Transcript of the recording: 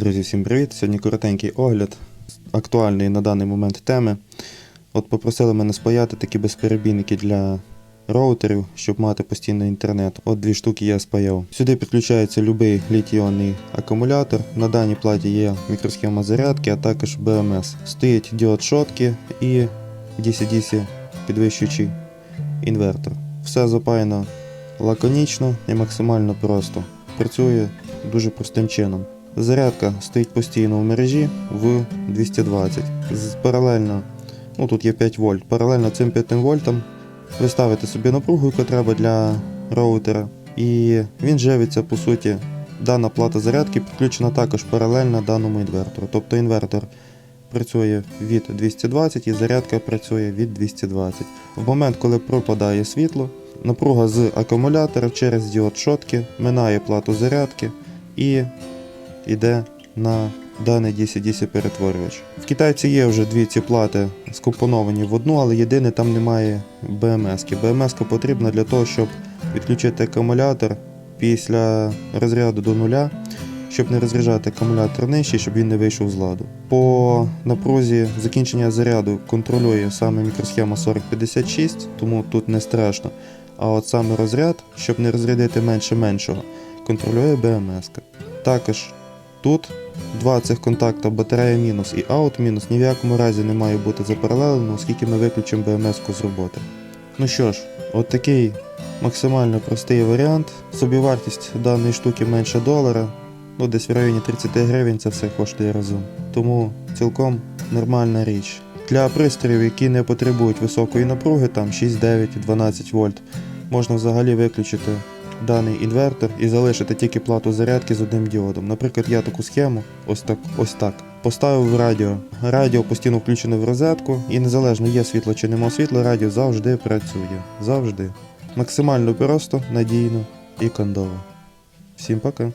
Друзі, всім привіт! Сьогодні коротенький огляд актуальної на даний момент теми. От попросили мене спаяти такі безперебійники для роутерів, щоб мати постійний інтернет. От дві штуки я спаяв. Сюди підключається будь-який літій-іонний акумулятор. На даній платі є мікросхема зарядки, а також BMS. Стоїть діод шотки і DC-DC підвищуючий інвертор. Все запаяно лаконічно і максимально просто. Працює дуже простим чином. Зарядка стоїть постійно в мережі в 220. З паралельно, ну тут є 5 вольт. Паралельно цим 5 вольтам ви ставите собі напругу, яку треба для роутера. І він живиться по суті. Дана плата зарядки підключена також паралельно даному інвертору. Тобто інвертор працює від 220 і зарядка працює від 220. В момент, коли пропадає світло, напруга з акумулятора через діод шотки минає плату зарядки і йде на даний DC-DC перетворювач. В китайці є вже дві ці плати скомпоновані в одну, але єдине там немає BMS. BMS потрібна для того, щоб відключити акумулятор після розряду до нуля, щоб не розряджати акумулятор нижче, щоб він не вийшов з ладу. По напрузі закінчення заряду контролює саме мікросхема 4056, тому тут не страшно. А от саме розряд, щоб не розрядити менше меншого, контролює BMS. Також тут два цих контакта батарея мінус і аут мінус ні в якому разі не має бути запаралелено, оскільки ми виключимо BMS з роботи. Ну що ж, от такий максимально простий варіант. Собівартість даної штуки менше долара. Ну, десь в районі 30 гривень це все коштує разом. Тому цілком нормальна річ. Для пристроїв, які не потребують високої напруги, там 6, 9, 12 вольт, можна взагалі виключити даний інвертор і залишити тільки плату зарядки з одним діодом. Наприклад, я таку схему, ось так, ось так. Поставив радіо. Радіо постійно включене в розетку, і незалежно є світло чи нема світла, радіо завжди працює. Завжди. Максимально просто, надійно і кандово. Всім пока.